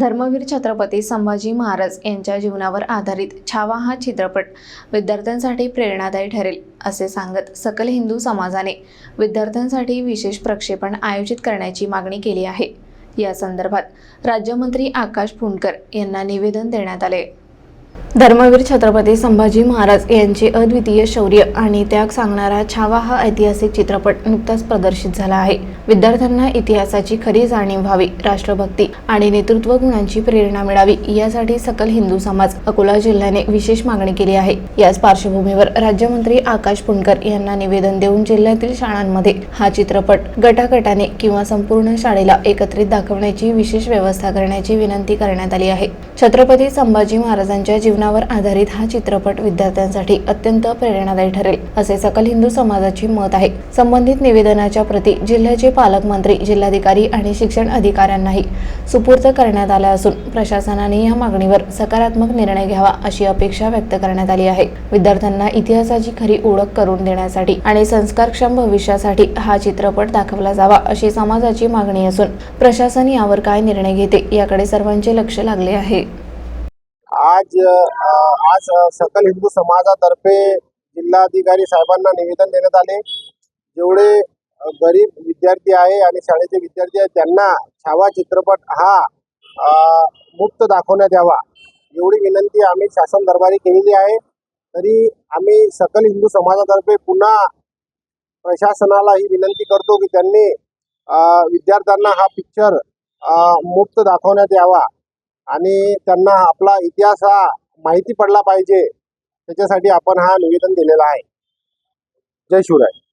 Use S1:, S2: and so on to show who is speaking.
S1: धर्मवीर छत्रपती संभाजी महाराज यांच्या जीवनावर आधारित छावा हा चित्रपट विद्यार्थ्यांसाठी प्रेरणादायी ठरेल असे सांगत सकल हिंदू समाजाने विद्यार्थ्यांसाठी विशेष प्रक्षेपण आयोजित करण्याची मागणी केली आहे. या संदर्भात राज्यमंत्री आकाश फुंडकर यांना निवेदन देण्यात आले. धर्मवीर छत्रपती संभाजी महाराज यांचे अद्वितीय शौर्य आणि त्याग सांगणारा छावा हा ऐतिहासिक चित्रपट नुकताच प्रदर्शित झाला आहे. विद्यार्थ्यांना इतिहासाची खरी जाणीव व्हावी राष्ट्रभक्ती आणि नेतृत्व गुणांची प्रेरणा मिळावी यासाठी सकल हिंदू समाज अकोला जिल्ह्याने विशेष मागणी केली आहे. याच पार्श्वभूमीवर राज्यमंत्री आकाश पुणकर यांना निवेदन देऊन जिल्ह्यातील शाळांमध्ये हा चित्रपट गटागटाने किंवा संपूर्ण शाळेला एकत्रित दाखवण्याची विशेष व्यवस्था करण्याची विनंती करण्यात आली आहे. छत्रपती संभाजी महाराजांच्या जीवनावर आधारित हा चित्रपट विद्यार्थ्यांसाठी अत्यंत प्रेरणादायी ठरेल असे सकल हिंदू समाजाचे मत आहे. संबंधित निवेदनाच्या प्रती जिल्ह्याचे पालकमंत्री जिल्हाधिकारी आणि शिक्षण अधिकाऱ्यांनाही सुपूर्द करण्यात आल्या असून प्रशासनाने या मागणीवर सकारात्मक निर्णय घ्यावा अशी अपेक्षा व्यक्त करण्यात आली आहे. विद्यार्थ्यांना इतिहासाची खरी ओळख करून देण्यासाठी आणि संस्कारक्षम भविष्यासाठी हा चित्रपट दाखवला जावा अशी समाजाची मागणी असून प्रशासन यावर काय निर्णय घेते याकडे सर्वांचे लक्ष लागले आहे.
S2: आज आज सकल हिंदू समाजातर्फे जिल्हाधिकारी साहेबांना निवेदन देण्यात आले. जेवढे गरीब विद्यार्थी आहे आणि शाळेचे विद्यार्थी आहेत त्यांना छावा चित्रपट हा मुक्त दाखवण्यात यावा. एवढी विनंती आम्ही शासन दरबारी केलेली आहे. तरी आम्ही सकल हिंदू समाजातर्फे पुन्हा प्रशासनाला ही विनंती करतो की त्यांनी विद्यार्थ्यांना हा पिक्चर मुक्त दाखवण्यात यावा. आणि त्यांना आपला इतिहास हा माहिती पडला पाहिजे. त्याच्यासाठी आपण हा निवेदन दिलेला आहे. जय शिवराय.